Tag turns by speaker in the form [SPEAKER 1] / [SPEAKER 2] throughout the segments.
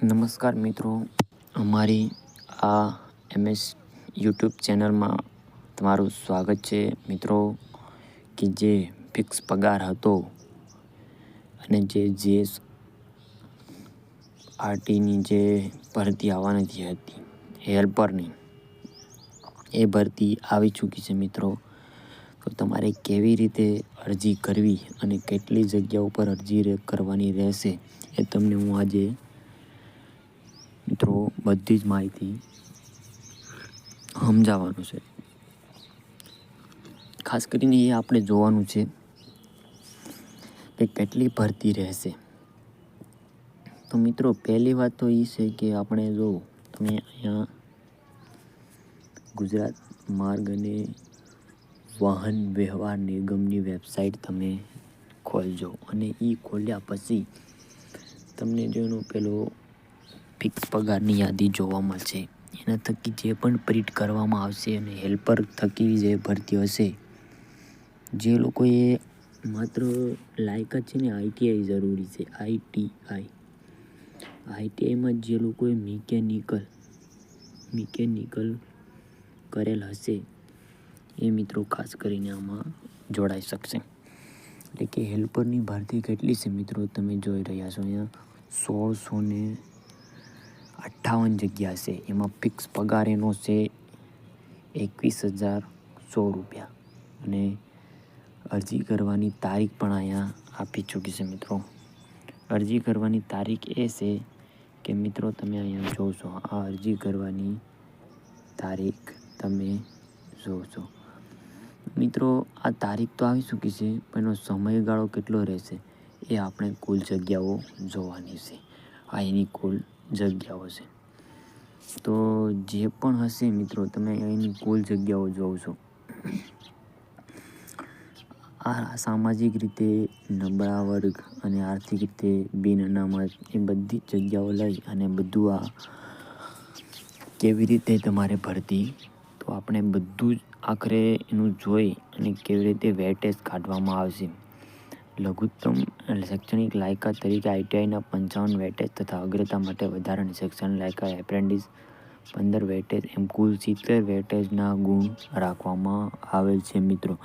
[SPEAKER 1] નમસ્કાર મિત્રો, અમારી આ એમએસ યુટ્યુબ ચેનલમાં તમારું સ્વાગત છે. મિત્રો, કે જે ફિક્સ પગાર હતો અને જે જે આરટીની જે ભરતી આવવાની હતી, હેલ્પરની, એ ભરતી આવી ચૂકી છે મિત્રો. તો તમારે કેવી રીતે અરજી કરવી અને કેટલી જગ્યા ઉપર અરજી કરવાની રહેશે એ તમને હું આજે મિત્રો, બધી જ માહિતી સમજાવવાનું છે. ખાસ કરીને એ આપણે જોવાનું છે કે કેટલી ભરતી રહેશે. તો મિત્રો, પહેલી વાત તો એ છે કે આપણે જો તમે અહીંયા ગુજરાત માર્ગ અને વાહન વ્યવહાર નિગમની વેબસાઇટ તમે ખોલજો. અને એ ખોલ્યા પછી તમને જો એનો પેલો ફિક્સ પગારની યાદી જોવા મળશે. એના થકી જે પણ પ્રિન્ટ કરવામાં આવશે અને હેલ્પર થકી જે ભરતી હશે, જે લોકોએ માત્ર લાયક જ છે ને આઈટીઆઈ જરૂરી છે. આઈટીઆઈ આઈટીઆઈમાં જે લોકોએ મિકેનિકલ મિકેનિકલ કરેલ હશે, એ મિત્રો ખાસ કરીને આમાં જોડાઈ શકશે. એટલે કે હેલ્પરની ભરતી કેટલી છે મિત્રો તમે જોઈ રહ્યા છો અહીંયા? સોળસો ને અઠ્ઠાવન જગ્યા છે. એમાં ફિક્સ પગાર એનો છે એકવીસ હજાર સો રૂપિયા. અને અરજી કરવાની તારીખ પણ અહીંયા આપી ચૂકી છે મિત્રો. અરજી કરવાની તારીખ એ છે કે મિત્રો તમે અહીંયા જોશો, આ અરજી કરવાની તારીખ તમે જોશો. મિત્રો, આ તારીખ તો આવી ચૂકી છે, પણ એનો સમયગાળો કેટલો રહેશે એ આપણે કુલ જગ્યાઓ જોવાની છે. આ એની કુલ જગ્યાઓ છે તો જે પણ હશે મિત્રો, તમે એની કુલ જગ્યાઓ જોશો આ સામાજિક રીતે નબળા વર્ગ અને આર્થિક રીતે બિન અનામત એ બધી જ જગ્યાઓ લઈ અને બધું આ કેવી રીતે તમારે ભરતી, તો આપણે બધું જ આખરે એનું જોઈ અને કેવી રીતે વેટેજ કાઢવામાં આવશે. લઘુત્તમ શૈક્ષણિક લાયકાત તરીકે આઈટીઆઈના પંચાવન વેટેજ તથા અગ્રતા માટે વધારાની શૈક્ષણિક લાયકાત એપ્રેન્ટિસ પંદર વેટેજ એમ કુલ સિત્તેર વેટેજના ગુણ રાખવામાં આવેલ છે મિત્રો.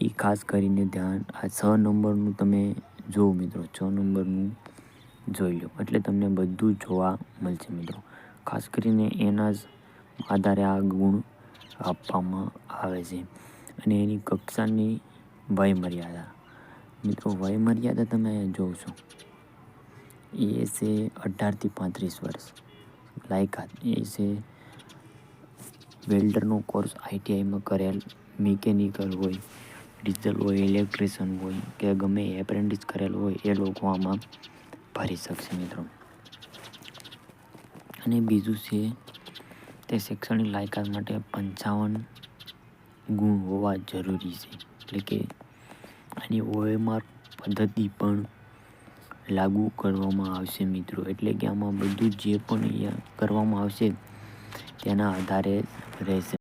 [SPEAKER 1] એ ખાસ કરીને ધ્યાન, આ છ નંબરનું તમે જુઓ મિત્રો, છ નંબરનું જોઈ લો. એટલે તમને બધું જોવા મળશે મિત્રો. ખાસ કરીને એના જ આધારે આ ગુણ આપવામાં આવે છે. અને એની કક્ષાની વય મર્યાદા મિત્રો વય મર્યાદા તમે જોશો એ છે અઢારથી પાંત્રીસ વર્ષ. લાયકાત એ છે વેલ્ડરનો કોર્સ આઈટીઆઈમાં કરેલ. મિકેનિકલ હોય ડીઝલ હોય ઇલેક્ટ્રિશિયન હોય, કે ગમે એપ્રેન્ટિસ કરેલ હોય, એ લોકો આમાં ભરી શકશે મિત્રો. અને બીજું છે, તે શૈક્ષણિક લાયકાત માટે પંચાવન ગુણ હોવા જરૂરી છે. એટલે કે આની ઓએમઆર પદ્ધતિ પણ લાગુ કરવામાં આવશે મિત્રો. એટલે કે આમાં બધું જે પણ અહીંયા કરવામાં આવશે તેના આધારે રહેશે.